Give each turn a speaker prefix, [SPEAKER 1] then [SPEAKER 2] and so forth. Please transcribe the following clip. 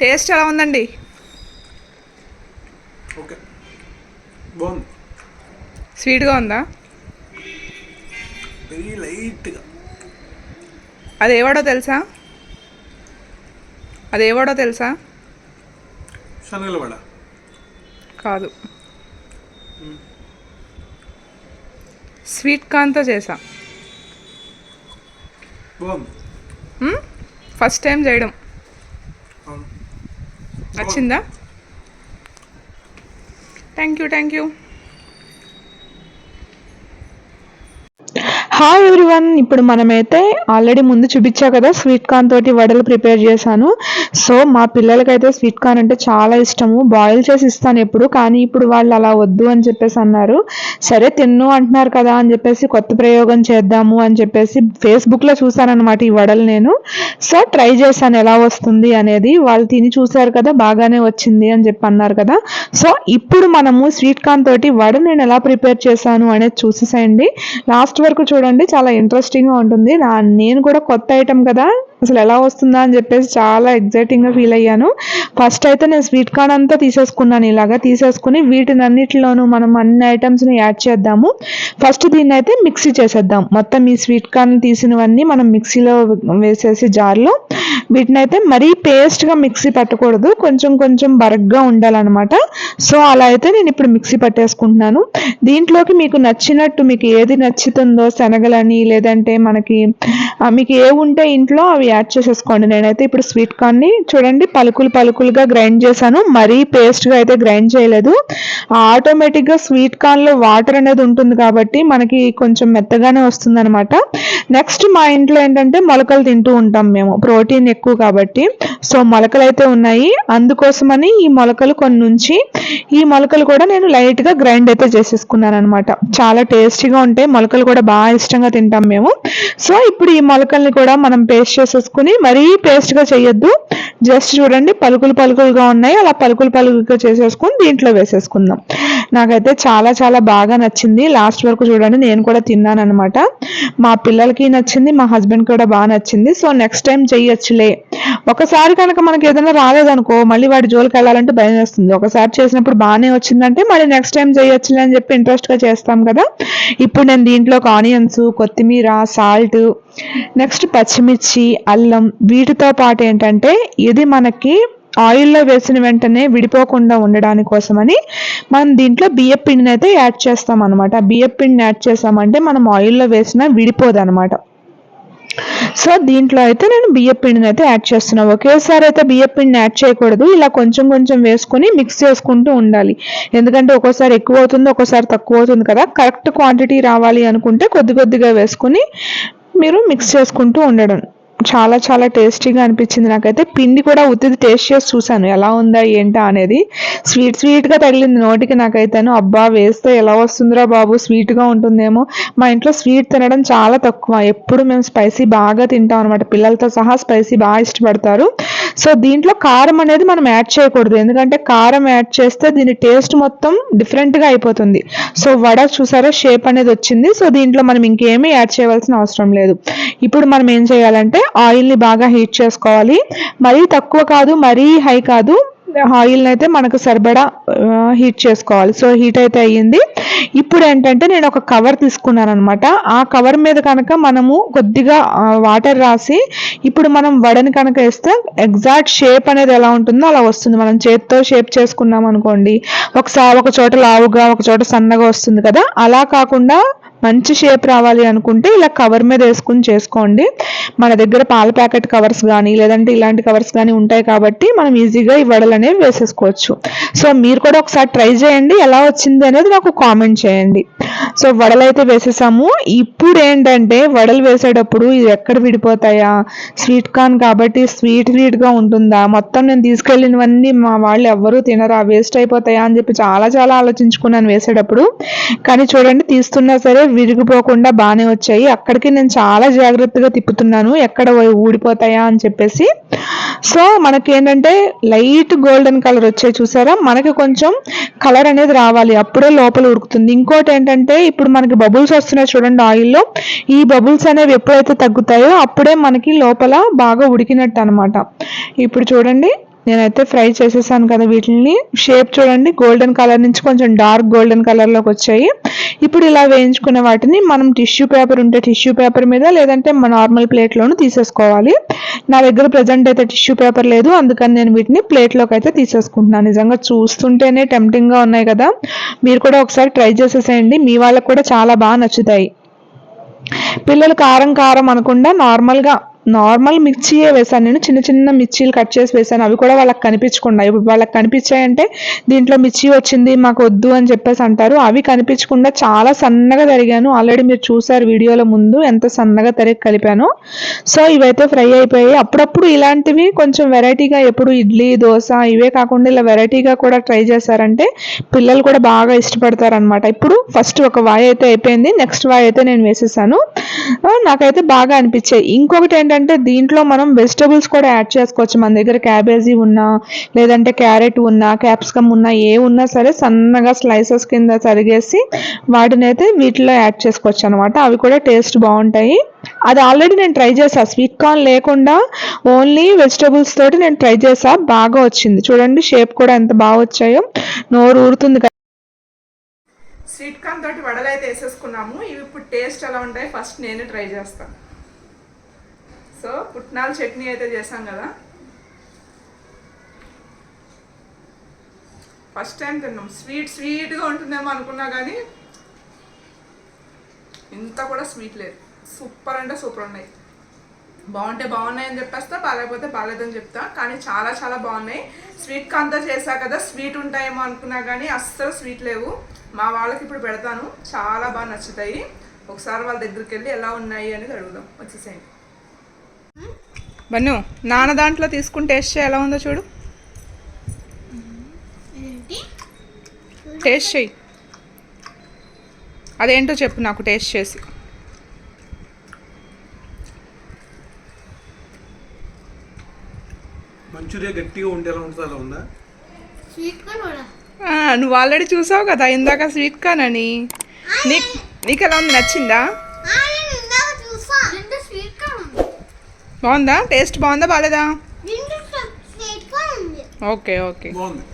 [SPEAKER 1] Taste ఎలా ఉందండి?
[SPEAKER 2] Okay. బాగుంది.
[SPEAKER 1] స్వీట్గా ఉందా?
[SPEAKER 2] వెరీ లైట్గా.
[SPEAKER 1] అది ఏవాడో తెలుసా? అది ఏవాడో తెలుసా? కాదు. స్వీట్ కార్న్తో చేసా. ఫస్ట్ టైం చేయడం. నచ్చిందా? Thank you thank you
[SPEAKER 3] hi everyone ఇప్పుడు మనమైతే ఆల్రెడీ ముందు చూపించా కదా స్వీట్ కార్న్ తోటి వడలు ప్రిపేర్ చేశాను. సో మా పిల్లలకైతే స్వీట్ కార్న్ అంటే చాలా ఇష్టము. బాయిల్ చేసి ఇస్తాను ఎప్పుడు కానీ ఇప్పుడు వాళ్ళు అలా వద్దు అని చెప్పేసి అన్నారు. సరే తిన్ను అంటున్నారు కదా అని చెప్పేసి కొత్త ప్రయోగం చేద్దాము అని చెప్పేసి ఫేస్బుక్లో చూశానమాట ఈ వడలు నేను. సో ట్రై చేశాను ఎలా వస్తుంది అనేది. వాళ్ళు తిని చూశారు కదా బాగానే వచ్చింది అని చెప్పి అన్నారు కదా. సో ఇప్పుడు మనము స్వీట్ కార్న్ తోటి వడ నేను ఎలా ప్రిపేర్ చేశాను అనేది చూసేసేయండి. లాస్ట్ వరకు చూడండి. చాలా ఇంట్రెస్టింగ్గా ఉంటుంది. నా నేను కూడా కొత్త ఐటెం కదా. అసలు ఎలా వస్తుందా అని చెప్పేసి చాలా ఎగ్జైటింగ్గా ఫీల్ అయ్యాను. ఫస్ట్ అయితే నేను స్వీట్ కార్న్ అంతా తీసేసుకున్నాను ఇలాగా. తీసేసుకుని వీటిని అన్నిటిలోనూ మనం అన్ని ఐటమ్స్ని యాడ్ చేద్దాము. ఫస్ట్ దీన్ని అయితే మిక్సీ చేసేద్దాం. మొత్తం ఈ స్వీట్ కార్న్ తీసినవన్నీ మనం మిక్సీలో వేసేసి జార్లో వీటిని అయితే మరీ పేస్ట్గా మిక్సీ పట్టకూడదు. కొంచెం కొంచెం బరగ్గా ఉండాలన్నమాట. సో అలా అయితే నేను ఇప్పుడు మిక్సీ పట్టేసుకుంటున్నాను. దీంట్లోకి మీకు నచ్చినట్టు మీకు ఏది నచ్చుతుందో శనగలని లేదంటే మనకి మీకు ఏ ఉంటే ఇంట్లో అవి యాడ్ చేసేసుకోండి. నేనైతే ఇప్పుడు స్వీట్ కార్న్ని చూడండి పలుకులు పలుకులుగా గ్రైండ్ చేశాను. మరీ పేస్ట్గా అయితే గ్రైండ్ చేయలేదు. ఆటోమేటిక్గా స్వీట్ కార్న్లో వాటర్ అనేది ఉంటుంది కాబట్టి మనకి కొంచెం మెత్తగానే వస్తుందనమాట నెక్స్ట్ మా ఇంట్లో ఏంటంటే మొలకలు తింటూ ఉంటాం మేము. ప్రోటీన్ ఎక్కువ కాబట్టి. సో మొలకలు అయితే ఉన్నాయి. అందుకోసమని ఈ మొలకలు కొన్ని ఉంచి ఈ మొలకలు కూడా నేను లైట్గా గ్రైండ్ అయితే చేసేసుకున్నాను అనమాట చాలా టేస్టీగా ఉంటాయి. మొలకలు కూడా బాగా ఇష్టంగా తింటాం మేము. సో ఇప్పుడు ఈ మొలకల్ని కూడా మనం పేస్ట్ చూసుకుని మరీ పేస్ట్గా చేయొద్దు. జస్ట్ చూడండి పలుకులు పలుకులుగా ఉన్నాయి. అలా పలుకులు పలుకులుగా చేసేసుకుని దీంట్లో వేసేసుకుందాం. నాకైతే చాలా చాలా బాగా నచ్చింది. లాస్ట్ వరకు చూడండి నేను కూడా తిన్నాను అనమాట మా పిల్లలకి నచ్చింది మా హస్బెండ్ కూడా బాగా నచ్చింది. సో నెక్స్ట్ టైం చేయొచ్చులే. ఒకసారి కనుక మనకి ఏదైనా రాలేదనుకో మళ్ళీ వాడి జోలికి వెళ్ళాలంటే భయం వేస్తుంది. ఒకసారి చేసినప్పుడు బాగానే వచ్చిందంటే మళ్ళీ నెక్స్ట్ టైం చేయొచ్చులే అని చెప్పి ఇంట్రెస్ట్గా చేస్తాం కదా. ఇప్పుడు నేను దీంట్లో ఆనియన్స్ కొత్తిమీర సాల్ట్ నెక్స్ట్ పచ్చిమిర్చి అల్లం వీటితో పాటు ఏంటంటే ఇది మనకి ఆయిల్లో వేసిన వెంటనే విడిపోకుండా ఉండడాని కోసమని మనం దీంట్లో బియ్యం పిండిని అయితే యాడ్ చేస్తాం అనమాట బియ్యం పిండిని యాడ్ చేసామంటే మనం ఆయిల్లో వేసినా విడిపోదు అనమాట సో దీంట్లో అయితే నేను బియ్య పిండిని అయితే యాడ్ చేస్తున్నాను ఒకేసారి అయితే బియ్య పిండిని యాడ్ చేయకూడదు. ఇలా కొంచెం కొంచెం వేసుకొని మిక్స్ చేసుకుంటూ ఉండాలి. ఎందుకంటే ఒక్కోసారి ఎక్కువ అవుతుంది ఒక్కోసారి తక్కువ అవుతుంది కదా. కరెక్ట్ క్వాంటిటీ రావాలి అనుకుంటే కొద్ది కొద్దిగా వేసుకొని మీరు మిక్స్ చేసుకుంటూ ఉండడం. చాలా చాలా టేస్టీగా అనిపించింది నాకైతే. పిండి కూడా ఉత్తిది టేస్ట్ చేసి చూశాను. ఎలా ఉందా ఏంటా అనేది. స్వీట్ స్వీట్గా తగిలింది నోటికి నాకైతేను. అబ్బా వేస్తే ఎలా వస్తుందిరా బాబు స్వీట్గా ఉంటుందేమో. మా ఇంట్లో స్వీట్ తినడం చాలా తక్కువ. ఎప్పుడు మేము స్పైసీ బాగా తింటాం అనమాట పిల్లలతో సహా స్పైసీ బాగా ఇష్టపడతారు. సో దీంట్లో కారం అనేది మనం యాడ్ చేయకూడదు. ఎందుకంటే కారం యాడ్ చేస్తే దీని టేస్ట్ మొత్తం డిఫరెంట్గా అయిపోతుంది. సో వడ చూసారా షేప్ అనేది వచ్చింది. సో దీంట్లో మనం ఇంకేమీ యాడ్ చేయవలసిన అవసరం లేదు. ఇప్పుడు మనం ఏం చేయాలంటే ఆయిల్ని బాగా హీట్ చేసుకోవాలి. మరీ తక్కువ కాదు మరీ హై కాదు. ఆయిల్ని అయితే మనకు సరిపడా హీట్ చేసుకోవాలి. సో హీట్ అయితే అయ్యింది. ఇప్పుడు ఏంటంటే నేను ఒక కవర్ తీసుకున్నాను అనమాట ఆ కవర్ మీద కనుక మనము కొద్దిగా వాటర్ రాసి ఇప్పుడు మనం వడని కనుక వేస్తే ఎగ్జాక్ట్ షేప్ అనేది ఎలా ఉంటుందో అలా వస్తుంది. మనం చేతితో షేప్ చేసుకున్నాం అనుకోండి ఒకసారి ఒక చోట లావుగా ఒక చోట సన్నగా వస్తుంది కదా. అలా కాకుండా మంచి షేప్ రావాలి అనుకుంటే ఇలా కవర్ మీద వేసుకుని చేసుకోండి. మన దగ్గర పాల ప్యాకెట్ కవర్స్ కానీ లేదంటే ఇలాంటి కవర్స్ కానీ ఉంటాయి కాబట్టి మనం ఈజీగా ఈ వడలు అనేవి వేసేసుకోవచ్చు. సో మీరు కూడా ఒకసారి ట్రై చేయండి. ఎలా వచ్చింది అనేది నాకు కామెంట్ చేయండి. సో వడలు అయితే వేసేసాము. ఇప్పుడు ఏంటంటే వడలు వేసేటప్పుడు ఇది ఎక్కడ విడిపోతాయా? స్వీట్ కార్న్ కాబట్టి స్వీట్ స్వీట్గా ఉంటుందా? మొత్తం నేను తీసుకెళ్ళినవన్నీ మా వాళ్ళు ఎవ్వరూ తినరా. వేస్ట్ అయిపోతాయా అని చెప్పి చాలా చాలా ఆలోచించుకున్నాను వేసేటప్పుడు. కానీ చూడండి తీస్తున్నా సరే విరిగిపోకుండా బాగానే వచ్చాయి. అక్కడికి నేను చాలా జాగ్రత్తగా తిప్పుతున్నాను. ఎక్కడ ఊడిపోతాయా అని చెప్పేసి. సో మనకి ఏంటంటే లైట్ గోల్డెన్ కలర్ వచ్చాయి చూసారా? మనకి కొంచెం కలర్ అనేది రావాలి. అప్పుడే లోపల ఉడుకుతుంది ఇంకోటి ఏంటంటే ఇప్పుడు మనకి బబుల్స్ వస్తున్నాయి చూడండి ఆయిల్లో. ఈ బబుల్స్ అనేవి ఎప్పుడైతే తగ్గుతాయో అప్పుడే మనకి లోపల బాగా ఉడికినట్టు అనమాట ఇప్పుడు చూడండి. నేనైతే ఫ్రై చేసేసాను కదా వీటిని షేప్ చూడండి గోల్డెన్ కలర్ నుంచి కొంచెం డార్క్ గోల్డెన్ కలర్లోకి వచ్చాయి. ఇప్పుడు ఇలా వేయించుకున్న వాటిని మనం టిష్యూ పేపర్ ఉంటే టిష్యూ పేపర్ మీద లేదంటే మన నార్మల్ ప్లేట్లోనూ తీసేసుకోవాలి. నా దగ్గర ప్రజెంట్ అయితే టిష్యూ పేపర్ లేదు అందుకని నేను వీటిని ప్లేట్లోకి అయితే తీసేసుకుంటున్నాను. నిజంగా చూస్తుంటేనే టెంప్టింగ్గా ఉన్నాయి కదా. మీరు కూడా ఒకసారి ట్రై చేసేసేయండి మీ వాళ్ళకి కూడా చాలా బాగా నచ్చుతాయి. పిల్లలు కారం కారం అనకుండా నార్మల్గా నార్మల్ మిర్చియే వేసాను నేను. చిన్న చిన్న మిర్చీలు కట్ చేసి వేసాను అవి కూడా వాళ్ళకి కనిపించకుండా. ఇప్పుడు వాళ్ళకి కనిపించాయంటే దీంట్లో మిర్చి వచ్చింది మాకు వద్దు అని చెప్పేసి అంటారు. అవి కనిపించకుండా చాలా సన్నగా తరిగాను. ఆల్రెడీ మీరు చూసారు వీడియోలో ముందు ఎంత సన్నగా తరిగి కలిపాను. సో ఇవైతే ఫ్రై అయిపోయాయి. అప్పుడప్పుడు ఇలాంటివి కొంచెం వెరైటీగా ఎప్పుడు ఇడ్లీ దోశ ఇవే కాకుండా ఇలా వెరైటీగా కూడా ట్రై చేశారంటే పిల్లలు కూడా బాగా ఇష్టపడతారనమాట ఇప్పుడు ఫస్ట్ ఒక వాయ్ అయితే అయిపోయింది. నెక్స్ట్ వాయ్ అయితే నేను వేసేసాను. నాకైతే బాగా అనిపించాయి. ఇంకొకటి ఏంటంటే దీంట్లో మనం వెజిటబుల్స్ కూడా యాడ్ చేసుకోవచ్చు. మన దగ్గర క్యాబేజీ ఉన్నా లేదంటే క్యారెట్ ఉన్నా క్యాప్సికమ్ ఉన్నా ఏ ఉన్నా సరే సన్నగా స్లైసెస్ కింద తరిగేసి వాటిని అయితే వీటిలో యాడ్ చేసుకోవచ్చు అనమాట అవి కూడా టేస్ట్ బాగుంటాయి. అది ఆల్రెడీ నేను ట్రై చేసా స్వీట్ కార్న్ లేకుండా ఓన్లీ వెజిటబుల్స్ తోటి నేను ట్రై చేసా బాగా వచ్చింది. చూడండి షేప్ కూడా ఎంత బాగా వచ్చాయో. నోరు ఊరుతుంది కదా.
[SPEAKER 1] స్వీట్ కార్న్ తోటి వడలు అయితే వేసేసుకున్నాము. ఇవి ఇప్పుడు టేస్ట్ ఎలా ఉంటాయి ఫస్ట్ నేను ట్రై చేస్తాను. సో పుట్నాల చట్నీ అయితే చేసాం కదా. ఫస్ట్ టైం తిన్నాం. స్వీట్ స్వీట్గా ఉంటుందేమో అనుకున్నా కానీ ఇంత కూడా స్వీట్ లేదు. సూపర్ అంటే సూపర్ ఉన్నాయి. బాగుంటే బాగున్నాయి అని చెప్పేస్తా బాగాలేకపోతే బాగాలేదని చెప్తా. కానీ చాలా చాలా బాగున్నాయి. స్వీట్ కాంతా చేశా కదా స్వీట్ ఉంటాయేమో అనుకున్నా కానీ అస్సలు స్వీట్ లేవు. మా వాళ్ళకి ఇప్పుడు పెడతాను. చాలా బాగా నచ్చుతాయి. ఒకసారి వాళ్ళ దగ్గరికి వెళ్ళి ఎలా ఉన్నాయి అనేది అడుగుదాం. వచ్చేసేయండి. బన్ను నాన్న దాంట్లో తీసుకుని టేస్ట్ చేయి ఎలా ఉందో చూడు. టేస్ట్ చేయి అదేంటో చెప్పు నాకు టేస్ట్ చేసి.
[SPEAKER 2] మంచూరియా గట్టిగా ఉంటుంది? అలా ఉందా
[SPEAKER 1] నువ్వు ఆల్రెడీ చూసావు కదా ఇందాక స్వీట్ కార్న్ అని. నీకు నీకు ఎలా ఉంది నచ్చిందా
[SPEAKER 4] ఆ, నేను ఇందాక చూసా దీంట్లో స్వీట్ కార్న్ ఉంది
[SPEAKER 1] బాగుందా? టేస్ట్ బాగుందా? బాగాలేదా? Okay okay.
[SPEAKER 2] బాగుంది.